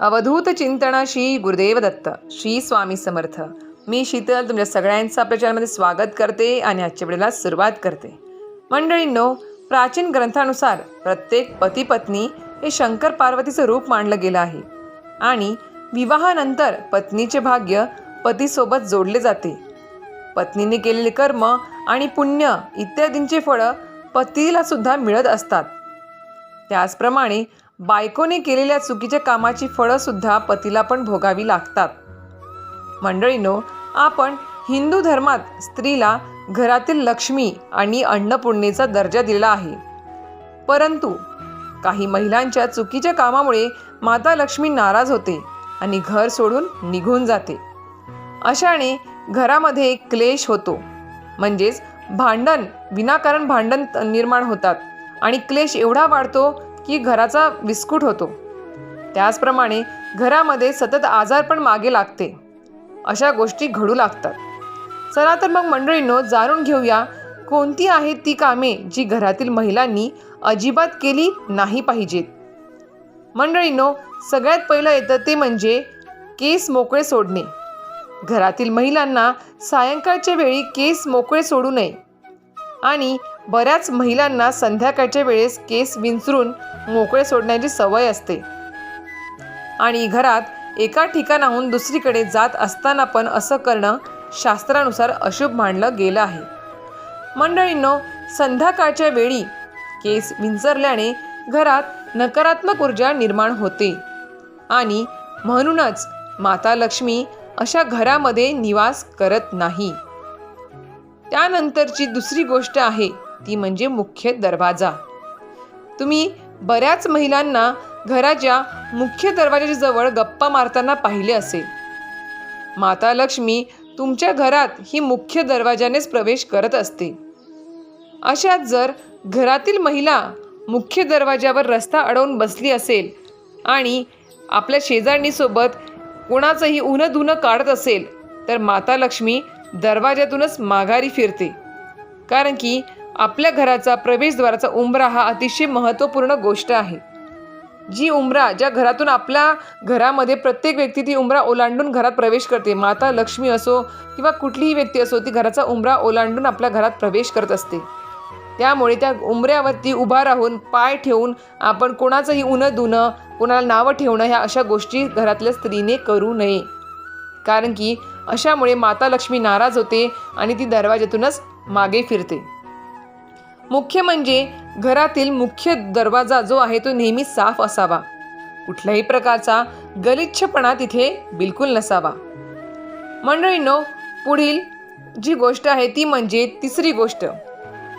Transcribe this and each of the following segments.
अवधूत चिंतनाशी गुरुदेव दत्त श्री स्वामी समर्थ. मी शीतल तुमच्या सगळ्यांचं आपल्या चॅनलमध्ये स्वागत करते आणि आजच्या वेळेला सुरुवात करते. मंडळींनो प्राचीन ग्रंथानुसार प्रत्येक पती पत्नी हे शंकर पार्वतीचं रूप मानलं गेलं आहे. आणि विवाहानंतर पत्नीचे भाग्य पतीसोबत जोडले जाते. पत्नीने केलेले कर्म आणि पुण्य इत्यादींचे फळं पतीला सुद्धा मिळत असतात. त्याचप्रमाणे बायकोने केलेल्या चुकीच्या कामाची फळंसुद्धा पतीला पण भोगावी लागतात. मंडळीनो आपण हिंदू धर्मात स्त्रीला घरातील लक्ष्मी आणि अन्नपूर्णेचा दर्जा दिला आहे. परंतु काही महिलांच्या चुकीच्या कामामुळे माता लक्ष्मी नाराज होते आणि घर सोडून निघून जाते. अशाने घरामध्ये क्लेश होतो. म्हणजेच भांडण विनाकारण भांडण निर्माण होतात आणि क्लेश एवढा वाढतो की घराचा विस्कुट होतो. त्याचप्रमाणे घरामध्ये सतत आजार पण मागे लागते. अशा गोष्टी घडू लागतात. चला तर मग मंडळींनो जाणून घेऊया कोणती आहेत ती कामे जी घरातील महिलांनी अजिबात केली नाही पाहिजेत. मंडळींनो सगळ्यात पहिलं येतं ते म्हणजे केस मोकळे सोडणे. घरातील महिलांना सायंकाळच्या वेळी केस मोकळे सोडू नये. आणि बऱ्याच महिलांना संध्याकाळच्या वेळेस केस विंचरून मोकळे सोडण्याची सवय असते. आणि घरात एका ठिकाणाहून दुसरीकडे जात असताना पण असं करणं शास्त्रानुसार अशुभ मानलं गेलं आहे. मंडळींनो संध्याकाळच्या वेळी केस विंचरल्याने घरात नकारात्मक ऊर्जा निर्माण होते. आणि म्हणूनच माता लक्ष्मी अशा घरामध्ये निवास करत नाही. त्यानंतरची दुसरी गोष्ट आहे ती म्हणजे मुख्य दरवाजा. तुम्ही बऱ्याच महिलांना घराच्या मुख्य दरवाजाच्या जवळ गप्पा मारताना पाहिले असेल. माता लक्ष्मी तुमच्या घरात ही मुख्य दरवाजानेच प्रवेश करत असते. अशात जर घरातील महिला मुख्य दरवाजावर रस्ता अडवून बसली असेल आणि आपल्या शेजारणीसोबत कोणाचंही उन्हं धुणं काढत असेल तर माता लक्ष्मी दरवाजातूनच माघारी फिरते. कारण की आपल्या घराचा प्रवेशद्वाराचा उंबरा हा अतिशय महत्त्वपूर्ण गोष्ट आहे. जी उंबरा ज्या घरातून आपल्या घरामध्ये प्रत्येक व्यक्ती ती उंबरा ओलांडून घरात प्रवेश करते. माता लक्ष्मी असो किंवा कुठलीही व्यक्ती असो ती घराचा उंबरा ओलांडून आपल्या घरात प्रवेश करत असते. त्यामुळे त्या उंबऱ्यावरती उभा राहून पाय ठेवून आपण कोणाचंही उनं धुणं कोणाला नावं ठेवणं ह्या अशा गोष्टी घरातल्या स्त्रीने करू नये. कारण की अशामुळे माता लक्ष्मी नाराज होते आणि ती दरवाज्यातूनच मागे फिरते. मुख्य म्हणजे घरातील मुख्य दरवाजा जो आहे तो नेहमी साफ असावा. कुठल्याही प्रकारचा गलिच्छपणा तिथे बिलकुल नसावा. मंडळींनो पुढील जी गोष्ट आहे ती म्हणजे तिसरी गोष्ट.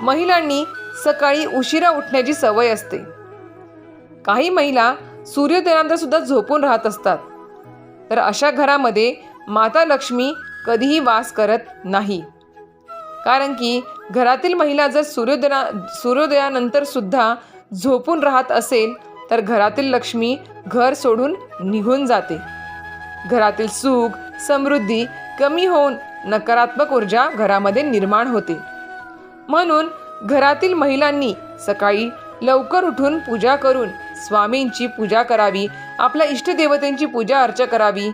महिलांनी सकाळी उशिरा उठण्याची सवय असते. काही महिला सूर्योदयानंतर सुद्धा झोपून राहत असतात. तर अशा घरामध्ये माता लक्ष्मी कधीही वास करत नाही. कारण की घरातील महिला जर सूर्योदया सूर्योदयानंतर सुद्धा झोपून राहत असेल तर घरातील लक्ष्मी घर सोडून निघून जाते. घरातील सुख समृद्धी कमी होऊन नकारात्मक ऊर्जा घरामध्ये निर्माण होते. म्हणून घरातील महिलांनी सकाळी लवकर उठून पूजा करून स्वामींची पूजा करावी आपल्या इष्टदेवतेंची पूजा अर्चा करावी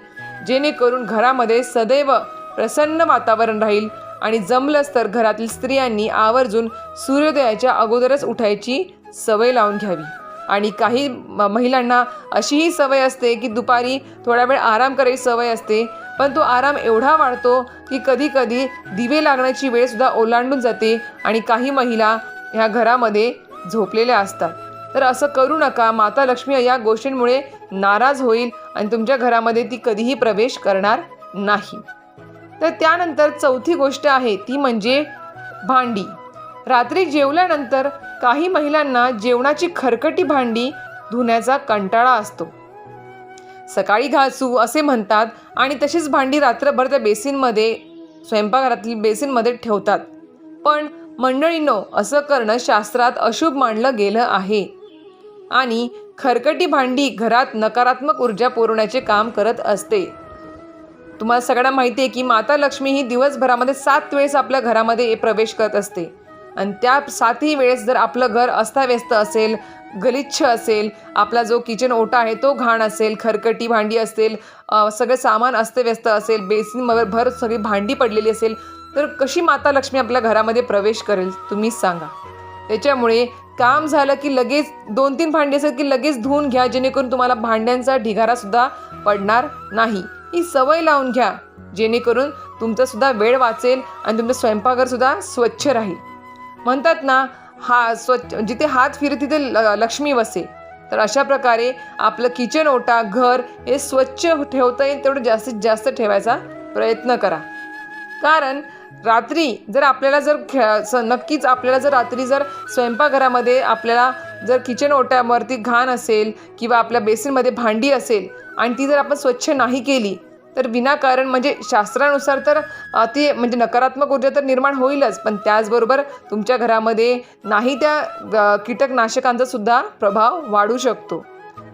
जेणेकरून घरामध्ये सदैव प्रसन्न वातावरण राहील आणि जमलंच तर घरातील स्त्रियांनी आवर्जून सूर्योदयाच्या अगोदरच उठायची सवय लावून घ्यावी. आणि काही म- महिलांना अशीही सवय असते की दुपारी थोडा वेळ आराम करायची सवय असते पण तो आराम एवढा वाढतो की कधी कधी दिवे लागण्याची वेळसुद्धा ओलांडून जाते आणि काही महिला ह्या घरामध्ये झोपलेल्या असतात. तर असं करू नका माता लक्ष्मी या गोष्टींमुळे नाराज होईल आणि तुमच्या घरामध्ये ती कधीही प्रवेश करणार नाही. तर त्यानंतर चौथी गोष्ट आहे ती म्हणजे भांडी. रात्री जेवल्यानंतर काही महिलांना जेवणाची खरकटी भांडी धुण्याचा कंटाळा असतो. सकाळी घासू असे म्हणतात आणि तशीच भांडी रात्रभर त्या बेसिनमध्ये स्वयंपाकघरातील बेसिनमध्ये ठेवतात. पण मंडळींनो असं करणं शास्त्रात अशुभ मानलं गेलं आहे. आणि खरकटी भांडी घरात नकारात्मक ऊर्जा पुरवण्याचे काम करत असते. तुम्हाला सगळ्यांना माहिती आहे की माता लक्ष्मी ही दिवसभरामध्ये सात वेळेस आपल्या घरामध्ये प्रवेश करत असते. आणि त्या सातही वेळेस जर आपलं घर अस्ताव्यस्त असेल गलिच्छ असेल आपला जो किचन ओटा आहे तो घाण असेल खरकटी भांडी असेल सगळं सामान अस्तव्यस्त असेल बेसिनवर भर सगळी भांडी पडलेली असेल तर कशी माता लक्ष्मी आपल्या घरामध्ये प्रवेश करेल तुम्हीच सांगा. त्याच्यामुळे काम झालं की लगेच दोन तीन भांडी असेल की लगेच धुवून घ्या जेणेकरून तुम्हाला भांड्यांचा ढिगारासुद्धा पडणार नाही. ही सवय लावून घ्या. जेणेकरून तुमचा सुद्धा वेळ वाचेल आणि तुमचं स्वयंपाकघरसुद्धा स्वच्छ राहील. म्हणतात ना हा स्वच्छ जिथे हात फिरे तिथे ल- लक्ष्मी वसे. तर अशा प्रकारे आपलं किचन ओटा घर हे स्वच्छ ठेवता येईल तेवढं जास्तीत जास्त ठेवायचा प्रयत्न करा. कारण रात्री जर आपल्याला जर खे स नक्कीच आपल्याला जर रात्री जर स्वयंपाकघरामध्ये आपल्याला जर किचन ओट्यावरती घाण असेल किंवा आपल्या बेसिनमध्ये भांडी असेल आणि ती जर आपण स्वच्छ नाही केली तर विनाकारण म्हणजे शास्त्रानुसार तर ती म्हणजे नकारात्मक ऊर्जा तर निर्माण होईलच. पण त्याचबरोबर तुमच्या घरामध्ये नाही त्या कीटकनाशकांचा सुद्धा प्रभाव वाढू शकतो.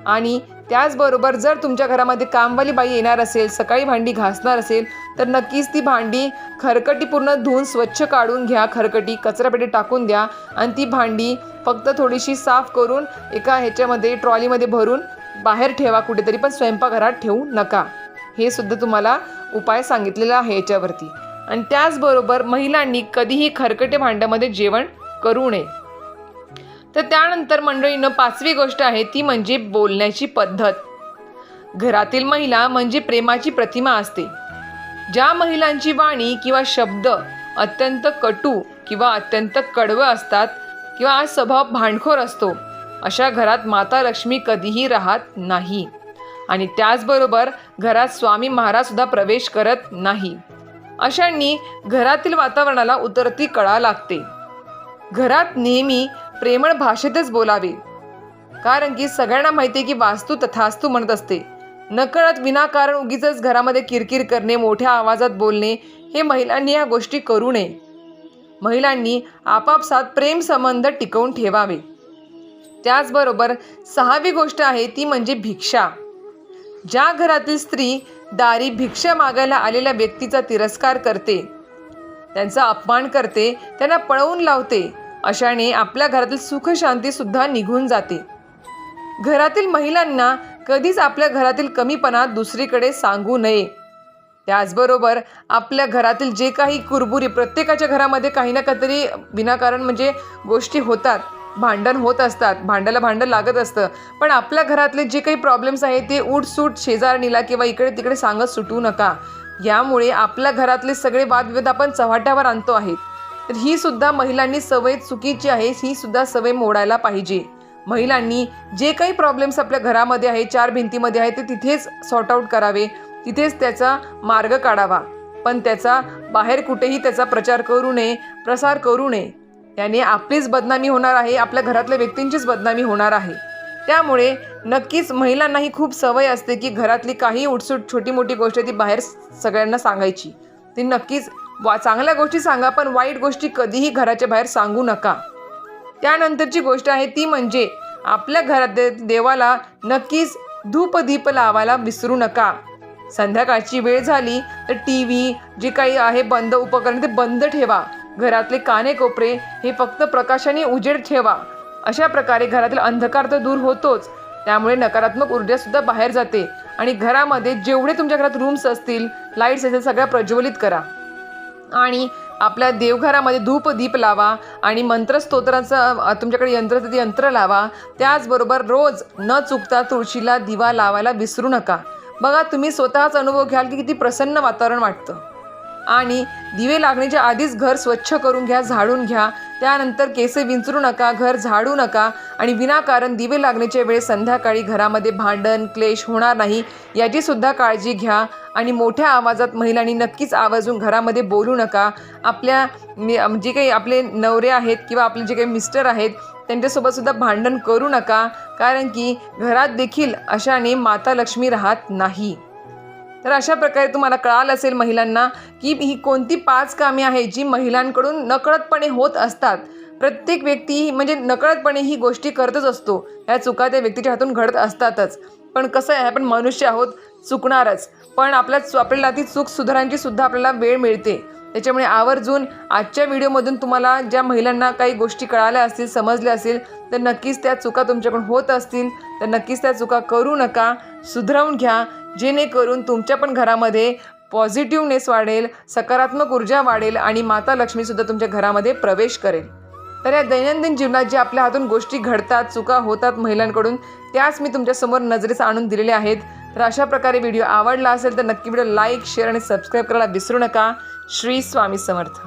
आणि त्याचबरोबर जर तुमच्या घरामध्ये कामवाली बाई येणार असेल सकाळी भांडी घासणार असेल तर नक्कीच ती भांडी खरकटी पूर्ण धुवून स्वच्छ काढून घ्या. खरकटी कचरापेटी टाकून द्या. आणि ती भांडी फक्त थोडीशी साफ करून एका ह्याच्यामध्ये ट्रॉलीमध्ये भरून बाहेर ठेवा कुठेतरी पण स्वयंपाकघरात ठेवू नका. हे सुद्धा तुम्हाला उपाय सांगितलेला आहे याच्यावरती. आणि त्याचबरोबर महिलांनी कधीही खरकटे भांड्यामध्ये जेवण करू नये. तर त्यानंतर मंडळीनं पाचवी गोष्ट आहे ती म्हणजे बोलण्याची पद्धत. घरातील महिला म्हणजे प्रेमाची प्रतिमा असते. ज्या महिलांची वाणी किंवा शब्द अत्यंत कटू किंवा अत्यंत कडवं असतात किंवा स्वभाव भांडखोर असतो अशा घरात माता लक्ष्मी कधीही राहत नाही. आणि त्याचबरोबर घरात स्वामी महाराजसुद्धा प्रवेश करत नाही. अशांनी घरातील वातावरणाला उतरती कळा लागते. घरात नेहमी प्रेमळ भाषेतच बोलावे. कारण की सगळ्यांना माहिती आहे की वास्तू तथास्तू म्हणत असते. नकळत विनाकारण उगीच घरामध्ये किरकिर करणे मोठ्या आवाजात बोलणे हे महिलांनी या गोष्टी करू नये. महिलांनी आपापसात प्रेम संबंध टिकवून ठेवावे. त्याचबरोबर सहावी गोष्ट आहे ती म्हणजे भिक्षा. ज्या घरातील स्त्री दारी भिक्षा मागायला आलेल्या व्यक्तीचा तिरस्कार करते त्यांचा अपमान करते त्यांना पळवून लावते अशाने आपल्या घरातील सुखशांतीसुद्धा सुद्धा निघून जाते. घरातील महिलांना कधीच आपल्या घरातील कमीपणा दुसरीकडे सांगू नये. त्याचबरोबर आपल्या घरातील जे काही कुरबुरी प्रत्येकाच्या घरामध्ये काही ना काहीतरी विनाकारण म्हणजे गोष्टी होतात. भांडण होत असतात भांड्याला भांडण लागत असतं. पण आपल्या घरातले जे काही प्रॉब्लेम्स आहेत ते उठसूट शेजारणीला किंवा इकडे तिकडे सांगत सुटू नका. यामुळे आपल्या घरातले सगळे वादविवाद आपण चव्हाट्यावर आणतो आहेत. तर ही सुद्धा महिलांनी सवय चुकीची आहे ही सुद्धा सवय मोडायला पाहिजे. महिलांनी जे काही प्रॉब्लेम्स आपल्या घरामध्ये आहे चार भिंतीमध्ये आहे ते तिथेच सॉर्ट आऊट करावे. तिथेच त्याचा मार्ग काढावा. पण त्याचा बाहेर कुठेही त्याचा प्रचार करू नये प्रसार करू नये. याने आपलीच बदनामी होणार आहे आपल्या घरातल्या व्यक्तींचीच बदनामी होणार आहे. त्यामुळे नक्कीच महिलांनाही खूप सवय असते की घरातली काही उठसूट छोटी मोठी गोष्ट ती बाहेर सगळ्यांना सांगायची. ती नक्कीच वा चांगल्या गोष्टी सांगा पण वाईट गोष्टी कधीही घराच्या बाहेर सांगू नका. त्यानंतरची गोष्ट आहे ती म्हणजे आपल्या घरात दे देवाला नक्कीच धूपदीप लावायला विसरू नका. संध्याकाळची वेळ झाली तर टी व्ही जे काही आहे बंद उपकरण ते बंद ठेवा. घरातले काने कोपरे हे फक्त प्रकाशाने उजेड ठेवा. अशा प्रकारे घरातील अंधकार तर दूर होतोच. त्यामुळे नकारात्मक ऊर्जासुद्धा बाहेर जाते. आणि घरामध्ये जेवढे तुमच्या घरात रूम्स असतील लाईट्स असतील सगळ्या प्रज्वलित करा. आणि आपल्या देवघरामध्ये धूप दीप लावा आणि मंत्रस्तोत्राचं तुमच्याकडे यंत्र यंत्र लावा. त्याचबरोबर रोज न चुकता तुळशीला दिवा लावायला विसरू नका. बघा तुम्ही स्वतःच अनुभव घ्याल की किती प्रसन्न वातावरण वाटतं. आणि दिवे लागण्याच्या आधीच घर स्वच्छ करून घ्या झाडून घ्या. त्यानंतर केसे विंचरू नका घर झाडू नका. आणि विनाकारण दिवे लागण्याच्या वेळेस संध्याकाळी घरामध्ये भांडण क्लेश होणार नाही याची सुद्धा काळजी घ्या. आणि मोठ्या आवाजात महिलांनी नक्कीच आवाजून घरामध्ये बोलू नका. आपल्या जे काही आपले नवरे आहेत किंवा आपले जे काही मिस्टर आहेत त्यांच्यासोबतसुद्धा भांडण करू नका. कारण की घरात देखील अशाने माता लक्ष्मी राहत नाही. तर अशा प्रकारे तुम्हाला कळालं असेल महिलांना की ही कोणती पाच कामे आहेत जी महिलांकडून नकळतपणे होत असतात. प्रत्येक व्यक्ती ही- म्हणजे नकळतपणे ही गोष्टी करतच असतो. ह्या चुका त्या व्यक्तीच्या हातून घडत असतातच. पण कसं आहे आपण मनुष्य आहोत चुकणारच. पण आपल्या आपल्याला ती चूक सुधारांची सुद्धा आपल्याला वेळ मिळते. त्याच्यामुळे आवर्जून आजच्या व्हिडिओमधून तुम्हाला ज्या महिलांना काही गोष्टी कळाल्या असतील समजल्या असतील तर नक्कीच त्या चुका तुमच्याकडून होत असतील. तर नक्कीच त्या चुका करू नका. सुधरवून घ्या. जेणेकरून तुमच्या पण घरामध्ये पॉझिटिव्हनेस वाढेल सकारात्मक ऊर्जा वाढेल आणि माता लक्ष्मीसुद्धा तुमच्या घरामध्ये प्रवेश करेल. तर या दैनंदिन जीवनात जे आपल्या हातून गोष्टी घडतात चुका होतात महिलांकडून त्याच मी तुमच्यासमोर नजरेस आणून दिलेल्या आहेत. तर अशा प्रकारे व्हिडिओ आवडला असेल तर नक्की व्हिडिओ लाईक शेअर आणि सबस्क्राईब करायला विसरू नका. श्री स्वामी समर्थ.